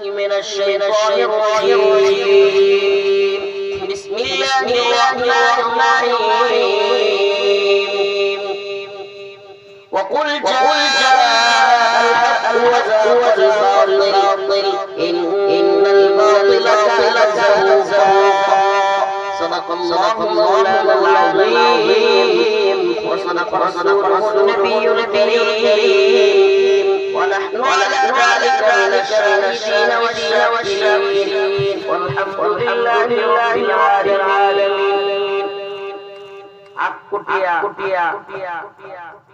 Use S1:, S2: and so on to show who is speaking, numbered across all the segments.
S1: من الشيطان الرجيم. بسم الله الرحمن الرحيم. وقل جاء الحق وزهق الباطل إن الباطل كان زهوقا صدق الله مولانا العظيم. وصدق رسوله النبي الكريم. ونحن على من الشاهدين والشاكرين والحمد لله رب العالمين.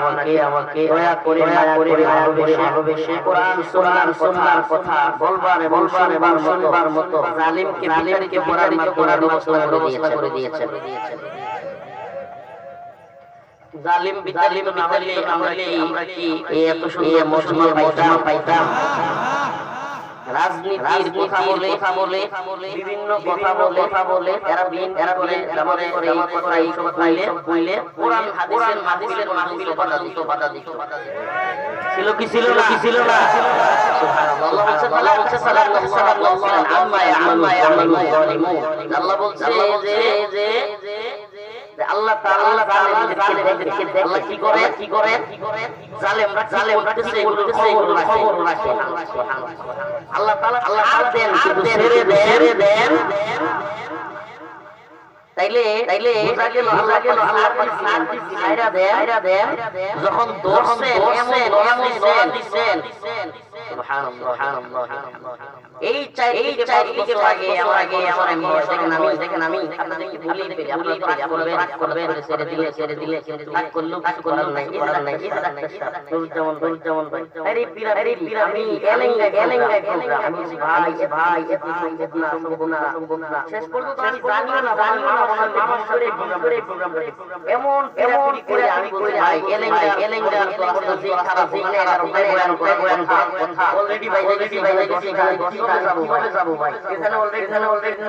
S1: আমাকে আমাকে দয়া করে দয়া করে ভালোবেসে ভালোবেসে কোরআন সুন্নাহর সুন্নাহর কথা বলবার এবং শুনবার মতো জালিমকে জালিমকে পরারিকে পরার ব্যবস্থা করে দিয়েছেন। জালিম বিতালিম না হলে আমরা কি আমরা কি এত সুন্দর মজমা পাইতাম? পাইতাম? রাজনীতির কথা বলে কথা বলে বিভিন্ন কথা বলে কথা বলে এরা বিন এরা বলে জামাতে করে এই কথা এই সব বইলে বইলে কোরআন হাদিসের হাদিসের মাহফিল বাধা দিত বাধা দিত ছিল কি ছিল না? কি ছিল না? আল্লাহ বলছে আল্লাহ বলছে সাল্লাল্লাহু আলাইহি আম্মা আম্মা ইয়ামালু যালিমুন আল্লাহ বলছে যে আল্লাহ তাআলা আল্লাহ তাআলা দেখে দেখে কি করে? কি করে? জালেমরা জালেমরা কি খবর রাখে আল্লাহ তাআলা আল্লাহ দেন দেন। তাইলে তাইলে বোঝা গেল আল্লাহ গেল আল্লাহ পাক শান্তি ছাইরা দেন ছাইরা দেন যখন দোষেন এমন এমন দোয়া দিবেন সুবহানাল্লাহ সুবহানাল্লাহ এই চাই এই চাই দিকে লাগে আমার আমার আমি দেখেন আমি দেখেন আমি আপনাদেরকে বলি দেবে আপনারা রাগ করবেন রাগ করবেন ছেড়ে দিলে ছেড়ে দিলে রাগ করলেও কিছু করার নাই করার নাই এটা ডাক্তার নুর যেমন নুর যেমন ভাই আরে পিরা আরে পিরা আমি এলেঙ্গা এলেঙ্গা প্রোগ্রাম আমি ভাই ভাই এ সম্ভব না সম্ভব না সম্ভব না শেষ পর্যন্ত আমি জানিও না জানিও না আমার মামা করে করে এমন এমন করে আমি বলছি ভাই এলেঙ্গা এলেঙ্গা তো যে খারাপ যে খারাপ বয়ান করে বয়ান কথা অলরেডি ভাই অলরেডি ভাই গেছি এখানে কীভাবে যাব ভাই? এখানে অলরেডি এখানে অলরেডি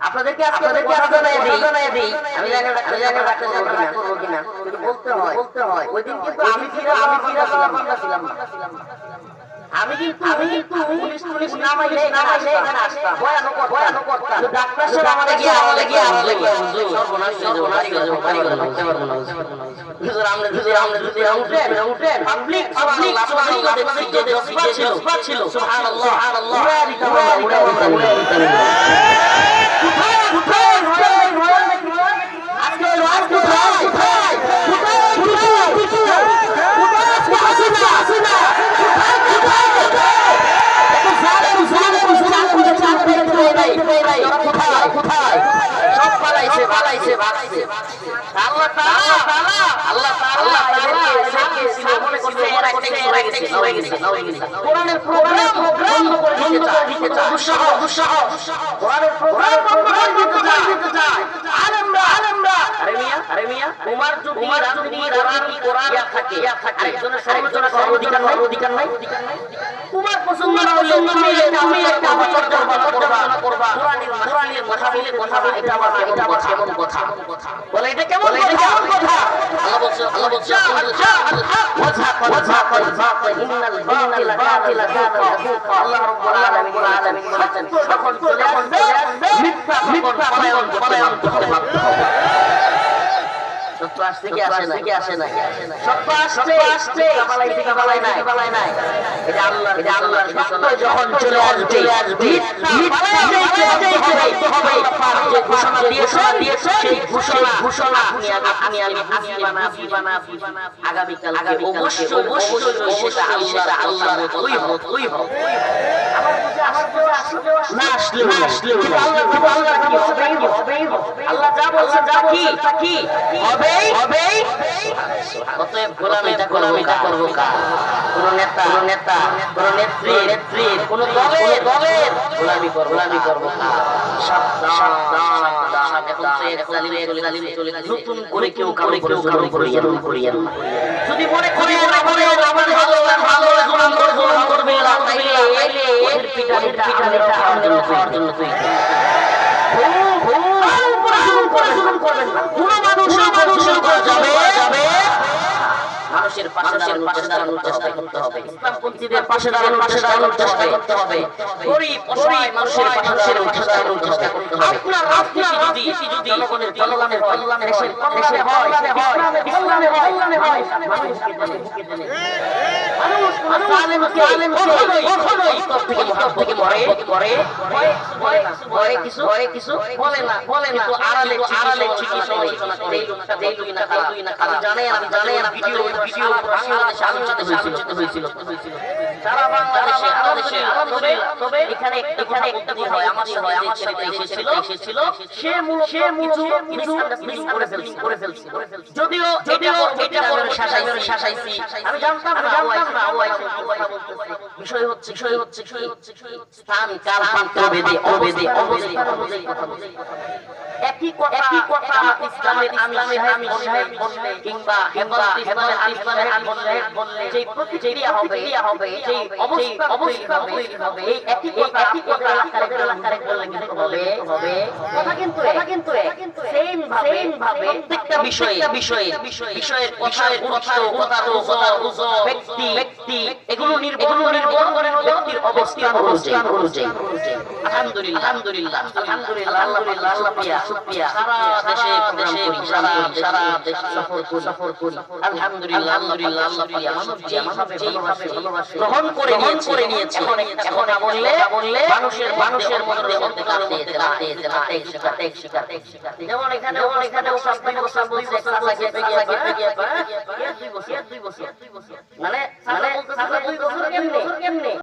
S1: আপনাদেরকে আপনাদেরকে আপনাদের জানাই দিই। আমি জানি আমি জানি ডাক্তার সাহেব করব কিনা? বলতে হয়। বলতে হয়। ওই দিন কিন্তু আমি ফিরা আমি ছিলাম না আমি কিন্তু আমি কিন্তু পুলিশ পুলিশ নামাইলে নামাইলে এখানে আসতাম বয়ানো বয়ানো করতাম ডাক্তার সাহেব আমাদের গিয়ে আমাদের গিয়ে আমাদের গিয়ে সর্বনাশ সর্বনাশ হয়ে যাবে বাড়ি করে থাকতে পারব না হুজুর আমরা হুজুর আমরা হুজুর উঠেন উঠেন পাবলিক পাবলিক সুবহানাল্লাহ আপনাদের যে জজবা ছিল ছিল সুবহানাল্লাহ সুবহানাল্লাহ উড়ে দিতাম আমরা উড়ে দিতাম উড়ে দিতাম কোথায় কোথায় আল্লাহ তাআলা আল্লাহ তাআলা মনে করছে এরা একটা গেছে গেছে কোরআনের প্রোগ্রাম বন্ধ করে দিতে চায় দুঃসাহ দুঃসাহ কোরআনের প্রোগ্রাম বন্ধ করে দিতে চায়। আলেমরা আলেমরা আরে মিয়া আরে মিয়া তোমার যদি রাজনীতি কোরআন থাকে ইয়া থাকে আরেকজনের অধিকার নাই অধিকার নাই তোমার পছন্দ না হলে তুমি তুমি একটা আলোচনা করবা কোরআনের কোরআনের কথা বলে কথা বলে এটা আবার এটা আবার কেমন কথা বলে এটা কেমন এটা কথা আল্লাহ বলছে আল্লাহ বলছে ওয়াজহা ওয়াজহা হবে আসে না আসে না আসছে কাবালাই থেকে নাই। নাই। এটা আল্লাহ এটা আল্লাহ যখন চলে আসবে হবে। যে ঘোষণা দিয়েছে দিয়েছে সেই ঘোষণা ঘোষণা। আপনি আপনি আমি হাসিবানা হাসিবানা আগামী অবশ্যই অবশ্যই সেটা আল্লাহ হোক ওই হোক আমার বুঝে আসলেও আসলেও না আসলেও না। আসলেও আল্লাহ কিন্তু আল্লাহ কি হবেই হবেই আল্লাহ যা বলছে যা কি? কি? হবেই হবেই অতএব গোলামিটা গোলামিটা করব কার কোন নেতা কোন নেতা কোন নেত্রী নেত্রী কোন দলের গোলামি করব গোলামি করব নতুন করে কেউ কারও কেউ কারও করিয়েন করিয়েন যদি মনে করি মনে করে আমাদের ভালো ভালো জুলুম করে জুলুম করবে এলা করবে এলে ওদের পিটানি পিটানি খাওয়ার জন্য খাওয়ার মানুষের পাশে দাঁড়ানোর চেষ্টা করতে হবে। ইসলামপন্থীদের পাশে দাঁড়ানোর পাশে দাঁড়ানোর চেষ্টা করতে হবে। গরিব অসহায় মানুষের পাশে দাঁড়ানোর চেষ্টা করতে হবে। আপনার আপনার যদি যদি জনগণের জনগণের কল্যাণে দেশের হয় কল্যাণে হয় কল্যাণে হয়। মানুষকে দেনে মানুষ মানুষ আলেমকে আলেমকে কখনোই ইস্তর থেকে মহাব্বত থেকে মহব্বত করে ভয় ভয় ভয় কিছু ভয় কিছু বলে না বলে না আড়ালে আড়ালে সমালোচনা করে এই লোকটা যেই লোকই না খারাপ আমি জানি আমি জানি ভিডিও ভিডিও বাংলাদেশে আলোচিত হয়েছিল হয়েছিল সারা বাংলাদেশে বাংলাদেশে তবে এখানে এখানে একটা দিন হয় আমার সাথে আমার ছেলেটা এসেছিল এসেছিল সে মূলত সে কিছু কিছু করে ফেলছে করে ফেলছে যদিও যদিও এটা বড় শাসাইছি শাসাইছি আমি জানতাম না জানতাম না ও আইছে কথা বলতেছে বিষয় হচ্ছে বিষয় হচ্ছে বিষয় হচ্ছে স্থান কাল পাত্র বেদে অবেদে অবস্থা অনুযায়ী কথা বলছে একই কথা একই কথা ইসলামের ইসলামের আমি সাহেব বললে কিংবা হেফাজত ইসলামের ইসলামের বললে বললে যেই প্রতিক্রিয়া হবে হবে যেই অবস্থা অবস্থা তৈরি হবে এই একই কথা একই কথা আকারে আকারে বললে কিন্তু হবে হবে কথা কিন্তু কথা কিন্তু সেম ভাবে বিষয়ের কথা কথা ব্যক্তি ব্যক্তি এগুলো নির্ভর নির্ভর করে ব্যক্তির অবস্থান অনুযায়ী অনুযায়ী আলহামদুলিল্লাহ আলহামদুলিল্লাহ আলহামদুলিল্লাহ আল্লাহ আল্লাহ পিয়া সারা দেশে দেশে সারা সারা দেশ সফর করি সফর করি আলহামদুলিল্লাহ আলহামদুলিল্লাহ আল্লাহ পিয়া মানব যেভাবে ভালোবাসে ভালোবাসে গ্রহণ করে নিয়েছে করে নিয়েছে এখন এখন বললে বললে মানুষের মানুষের মধ্যে এক যেমন এখানে যেমন এখানে দুই দুই বছর দুই বছর মানে দুই বছর কেমনে কেমনে?